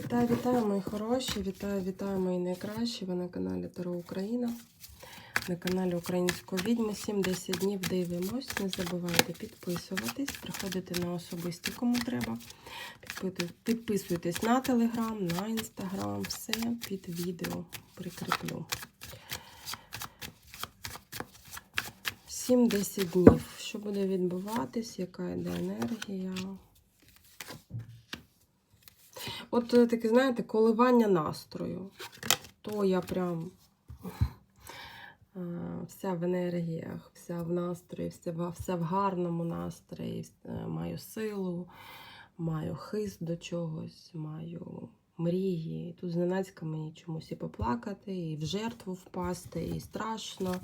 Вітаю, вітаю, мої хороші! Вітаю, вітаю, мої найкращі! Ви на каналі Таро Україна, на каналі Української відьми. 7-10 днів дивимось. Не забувайте підписуватись, приходити на особисті, кому треба. Підписуйтесь на телеграм, на інстаграм, все під відео прикріплю. 7-10 днів. Що буде відбуватись, яка йде енергія? От е, таке, знаєте, коливання настрою. То я прям е, вся в енергіях, вся в настрої, вся, вся в гарному настрої, е, маю силу, маю хист до чогось, маю мрії. Тут зненацька мені чомусь і поплакати, і в жертву впасти, і страшно.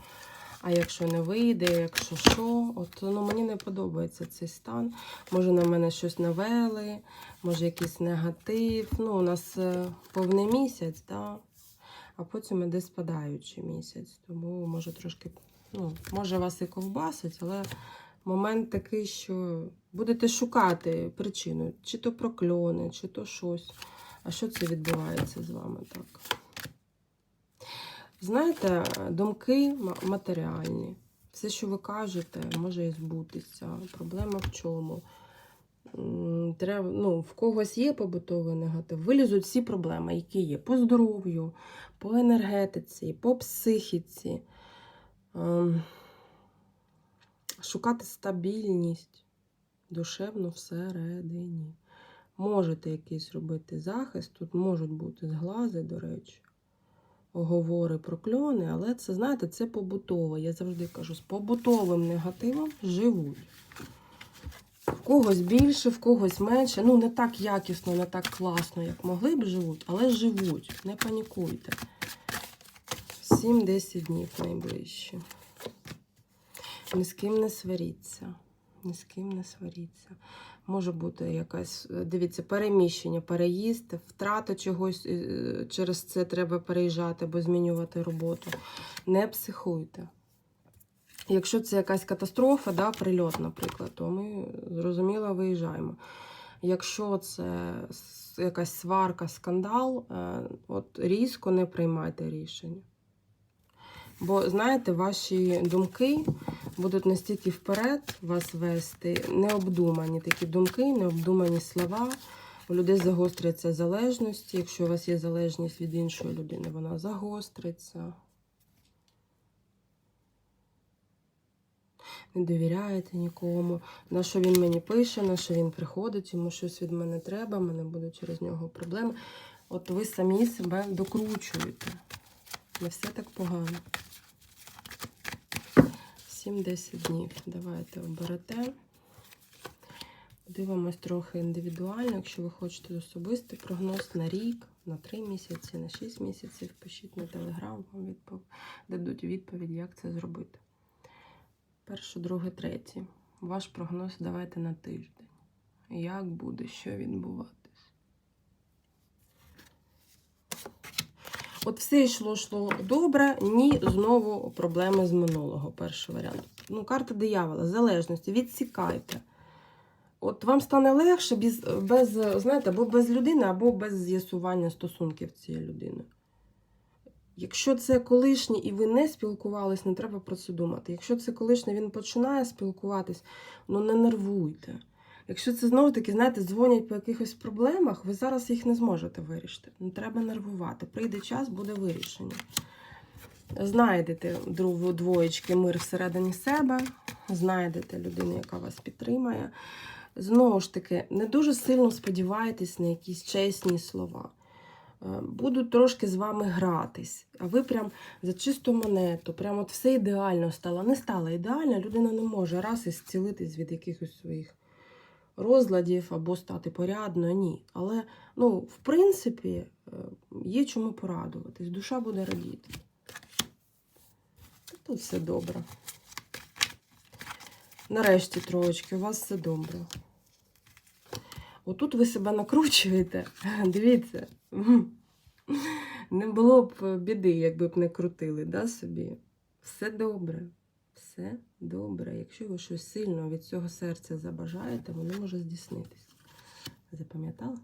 А якщо не вийде, якщо що, от ну мені не подобається цей стан. Може на мене щось навели, може якийсь негатив. Ну, у нас е, повний місяць, да? а потім іде спадаючий місяць. Тому може трошки, ну, може вас і ковбасить, але момент такий, що будете шукати причину, чи то прокльони, чи то щось. А що це відбувається з вами так? Знаєте, думки матеріальні. Все, що ви кажете, може і збутися. Проблема в чому? Треба, ну, в когось є побутовий негатив. Вилізуть всі проблеми, які є по здоров'ю, по енергетиці, по психіці. Ем, Шукати стабільність душевно всередині. Можете якийсь робити захист, тут можуть бути зглази, до речі оговори про кльони, але це, знаєте, це побутово. Я завжди кажу, з побутовим негативом живуть. В когось більше, в когось менше. Ну, не так якісно, не так класно, як могли б живуть, але живуть. Не панікуйте. 7-10 днів найближче. Ні з ким не сваріться. Ні з ким не сваріться. Може бути якась, е, дивіться, переміщення, переїзд, втрата чогось, е, через це треба переїжджати або змінювати роботу. Не психуйте. Якщо це якась катастрофа, да, прильот, наприклад, то ми зрозуміло виїжджаємо. Якщо це якась сварка, скандал, е, от різко не приймайте рішення. Бо, знаєте, ваші думки будуть настільки вперед вас вести, необдумані такі думки, необдумані слова. У людей загостряться залежності. Якщо у вас є залежність від іншої людини, вона загостриться. Не довіряєте нікому. На що він мені пише, на що він приходить, йому щось від мене треба, мене будуть через нього проблеми. От ви самі себе докручуєте. Не все так погано. 7-10 днів. Давайте оберете. Дивимось трохи індивідуально. Якщо ви хочете особистий прогноз на рік, на 3 місяці, на 6 місяців, пишіть на телеграм, вам відпов... дадуть відповідь, як це зробити. Перше, друге, третє. Ваш прогноз давайте на тиждень. Як буде, що відбуватись? От все йшло йшло добре, ні, знову проблеми з минулого. Перший варіант. Ну, карта диявола, залежності, відсікайте. От вам стане легше без, без, знаєте, або без людини, або без з'ясування стосунків з цією людиною. Якщо це колишній і ви не спілкувались, не треба про це думати. Якщо це колишній, він починає спілкуватись, ну не нервуйте. Якщо це знову таки, знаєте, дзвонять по якихось проблемах, ви зараз їх не зможете вирішити. Не треба нервувати. Прийде час, буде вирішення. Знайдете двоєчки мир всередині себе, знайдете людину, яка вас підтримає. Знову ж таки, не дуже сильно сподівайтесь на якісь чесні слова. Е, Будуть трошки з вами гратись, а ви прям за чисту монету, прям от все ідеально стало. Не стало ідеально, людина не може раз і зцілитись від якихось своїх розладів або стати порядною. Ні. Але, ну, в принципі, е, є чому порадуватись. Душа буде радіти. Тут все добре. Нарешті, троєчки, у вас все добре. Отут ви себе накручуєте. Дивіться. Не було б біди, якби б не крутили да, собі. Все добре. Все добре. Якщо ви щось сильно від цього серця забажаєте, воно може здійснитись. Запам'ятала?